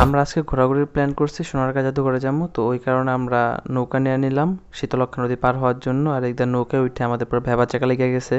আজকে ঘোরাঘুরির প্ল্যান করছি সোনারগাঁ জাদুঘরে যাব তো ওই কারণে আমরা নৌকা নিয়ে নিলাম শীতলক্ষা নদী পার হওয়ার জন্য আর একদম নৌকায় উঠে আমাদের পুরো ভেবা চাকা লেগে গেছে।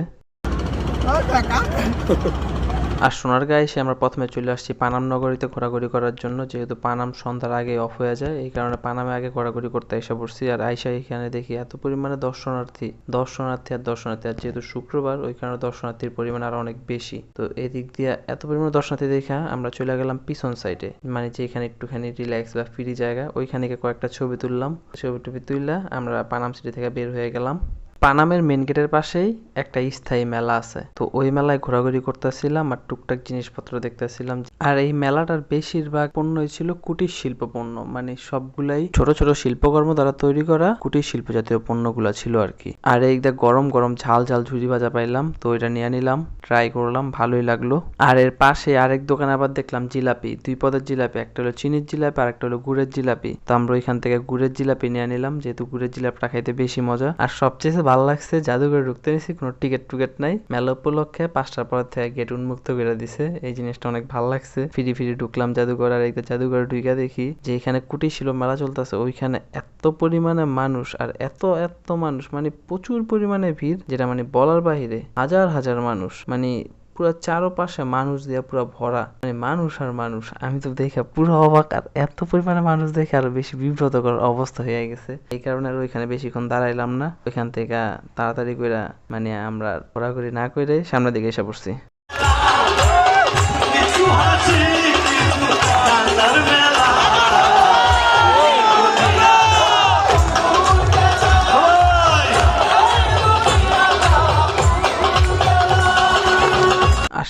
আর সোনারগাঁ এসে আমরা প্রথমে চলে আসছি পানাম নগরীতে ঘোরাঘুরি করার জন্য, যেহেতু পানাম সন্ধ্যার আগে অফ হয়ে যায়, এই কারণে পানামে আগে ঘোরাঘুরি করতে এসে পড়ছি। আর আইসা এখানে দেখি এত পরিমাণে দর্শনার্থী দর্শনার্থী আর দর্শনার্থী, আর যেহেতু শুক্রবার, ওই কারণে দর্শনার্থীর পরিমাণ আরও অনেক বেশি। তো এদিক দিয়ে এত পরিমাণে দর্শনার্থী দেখা, আমরা চলে গেলাম পিছন সাইডে মানে যেখানে একটুখানি রিল্যাক্স বা ফ্রি জায়গা, ওইখানে কয়েকটা ছবি তুললাম। ছবি টবি তুললা আমরা পানাম সিটি থেকে বের হয়ে গেলাম। পানামের মেন গেটের পাশেই একটা স্থায়ী মেলা আছে। তো ওই মেলায় ঘোরাঘুরি করতেছিলাম আর টুকটাক জিনিসপত্র দেখতেছিলাম। আর এই মেলাটার বেশিরভাগ পণ্যই ছিল কুটির শিল্প পণ্য। মানে সবগুলাই ছোট ছোট শিল্পকর্ম দ্বারা তৈরি করা কুটির শিল্প জাতীয় পণ্যগুলা ছিল আর কি। আর এই গরম গরম ঝাল ঝাল ঝুড়ি ভাজা পাইলাম, তো এটা নিয়ে নিলাম ট্রাই করলাম, ভালোই লাগল। আর এর পাশে আরেক দোকানে আবার দেখলাম, জিলাপি। দুই পদের জিলাপি, একটা হলো চিনির জিলাপি আর একটা হলো গুড়ের জিলাপি। তো আমরা ওইখান থেকে গুড়ের জিলাপি নিয়ে নিলাম, যেহেতু গুড়ের জিলাপিটা খাইতে বেশি মজা। আর সবচেয়ে ভালো লাগছে, জাদুঘরে ঢুকতে নিছি কোনো টিকিট টুকেট নাই। মেলা উপলক্ষে পাঁচটার পর থেকে গেট উন্মুক্ত করে দিছে। এই জিনিসটা অনেক ভালো লাগছে। ফিরি ফিরি ঢুকলাম জাদুঘর আর এই জাদুঘরে ঢুকে দেখি যে এখানে কুটির শিল্প মেলা চলতেছে, ওইখানে এত পরিমাণে মানুষ আর এত এত মানুষ মানে প্রচুর পরিমাণে ভিড়, যেটা মানে বলার বাহিরে হাজার হাজার মানুষ। মানে পুরো চারোপাশে মানুষ দিয়ে পুরো ভরা। মানে মানুষ আর মানুষ। আমি তো দেখে পুরো অবাক। আর এত পরিমাণে মানুষ দেখে আরও বেশি বিব্রতকর অবস্থা হয়ে গেছে। এই কারণে আর ওইখানে বেশিক্ষণ দাঁড়াইলাম না। ওইখান থেকে তাড়াতাড়ি করে মানে আমরা ঘোরাঘুরি না করে সামনের দিকে এসে পড়ছি।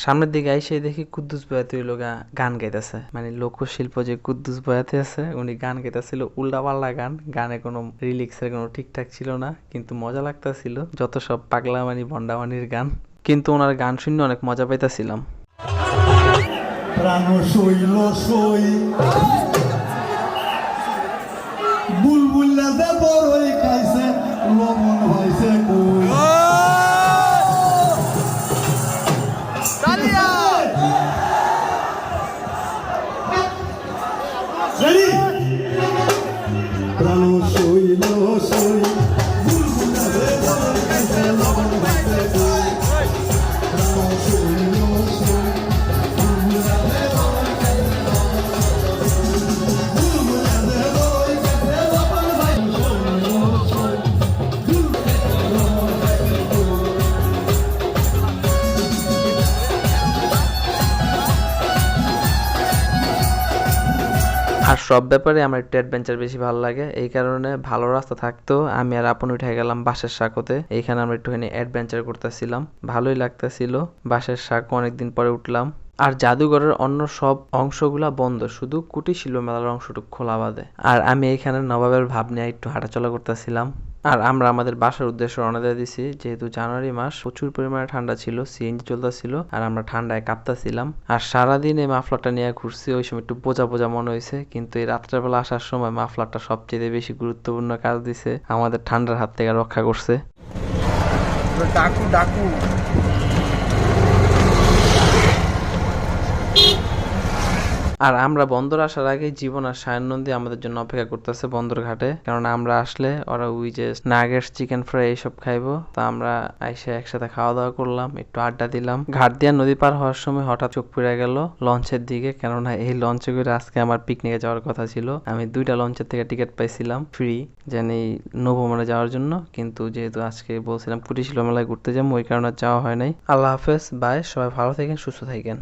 সামনের দিকে আইসে দেখি কুদ্দুস বয়াতি ওই লোক গান গাইতেছে। মানে লোকশিল্প যে কুদ্দুস বয়াতি আছে, উনি গান গাইতেছিল, উল্টা পাল্টা গান। গানে কোনো রিলিক্সের কোনো ঠিকঠাক ছিল না, কিন্তু মজা লাগতাছিল। যত সব পাগলামানি ভন্ডামানির গান। কিন্তু ওনার গান শুনে অনেক মজা পাইতাছিলাম। বুলবুল্লা বড়ই খাইছে, লবণ শৈল আর সব ব্যাপারে আমার একটু অ্যাডভেঞ্চার বেশি ভালো লাগে। এই কারণে ভালো রাস্তা থাকতো। আমি আর আপন উঠে গেলাম বাসের সাঁকোতে। এইখানে আমরা একটুখানি অ্যাডভেঞ্চার করতেছিলাম। ভালোই লাগতেছিল। বাসের সাঁকো অনেকদিন পরে উঠলাম। আর জাদুঘরের অন্য সব অংশগুলা বন্ধ। শুধু কুটি শিল্প মেলার অংশটুকু খোলা বাদে। আর আমি এখানে নবাবের ভাব নিয়ে একটু হাঁটাচলা করতেছিলাম। আর আমরা আমাদের বাসার উদ্দেশ্যে রওনা দিয়ে দিছি। যেহেতু জানুয়ারি মাস, প্রচুর পরিমাণে ঠান্ডা ছিল, সিএনজি চলতেছিল, আর আমরা ঠান্ডায় কাঁপতাছিলাম। আর সারাদিন এই মাফলারটা নিয়ে ঘুরছি, ওই সময় একটু বোঝা বোঝা মনে হয়েছে, কিন্তু এই রাত্রেবেলা আসার সময় মাফলারটা সবচেয়ে বেশি গুরুত্বপূর্ণ কাজ দিছে, আমাদের ঠান্ডার হাত থেকে রক্ষা করছে। ডাকু ডাকু। আর আমরা বন্দর আসার আগে জীবন আর সায়নন্দী আমাদের জন্য অপেক্ষা করতেছে বন্দর ঘাটে কারণ আমরা আসলে ওরা ওই যে নাগেটস, চিকেন ফ্রাই এইসব খাইবো। তো আমরা আইসে একসাথে খাওয়া দাওয়া করলাম, একটু আড্ডা দিলাম। ঘাট দিয়া নদী পার হওয়ার সময় হঠাৎ চোখ পড়ে গেল লঞ্চের দিকে। কেননা এই লঞ্চে করে আজকে আমার পিকনিকে যাওয়ার কথা ছিল। আমি দুইটা লঞ্চের থেকে টিকিট পাইছিলাম ফ্রি যেন জানি নবমনে যাওয়ার জন্য। কিন্তু যেহেতু আজকে বলছিলাম কুটিশিল মেলায় ঘুরতে যাব, ওই কারণে যাওয়া হয় নাই। আল্লাহ হাফেজ, বাই, সবাই ভালো থাকেন, সুস্থ থাকেন।